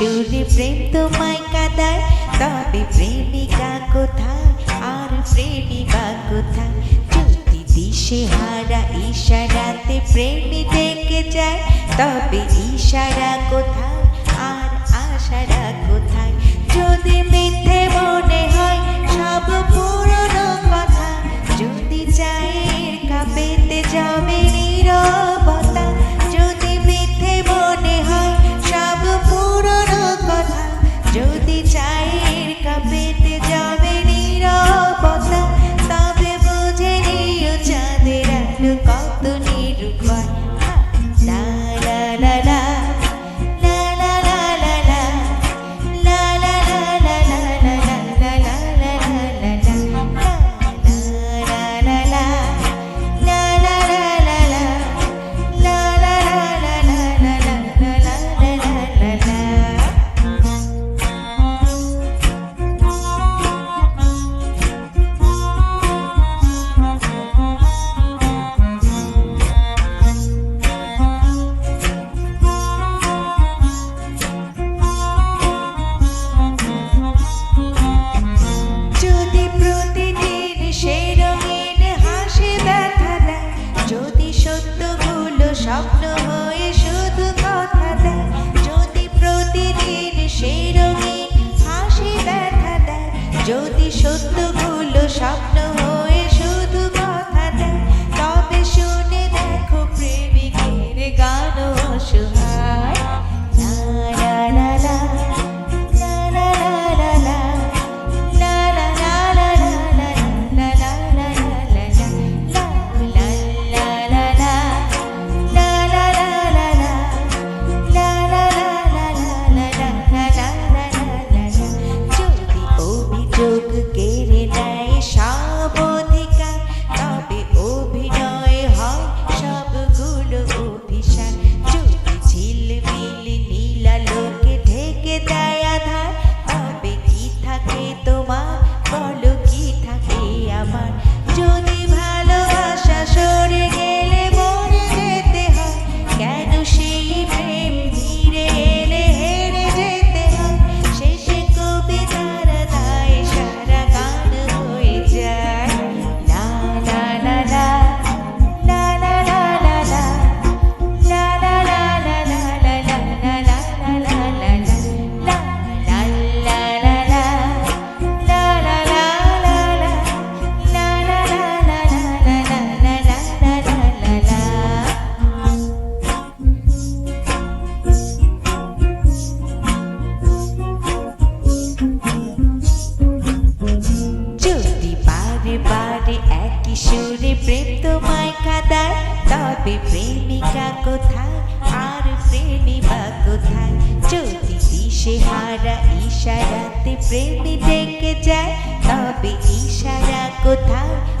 আসলে প্রেম তোমায় কাদায়, তবে প্রেমিকা কোথায়? আর প্রেমিকা কোথায়? যদি দিশে হারা ইশারাতে প্রেমী দেখে যায়, তবে ইশারা কোথায়? আর আশারা কোথায়? যদি মিথ্যে মনে হয়, সব পুরনো কথা। যদি চায়ের কাপেতে যাবে সত্য পাবে প্রেমিকা কোথায়? আর প্রেমিকা কোথায়? যদি দিশেহারা ইশারাতে প্রেমী ডেকে যায়, তবে ইশারা কোথায়?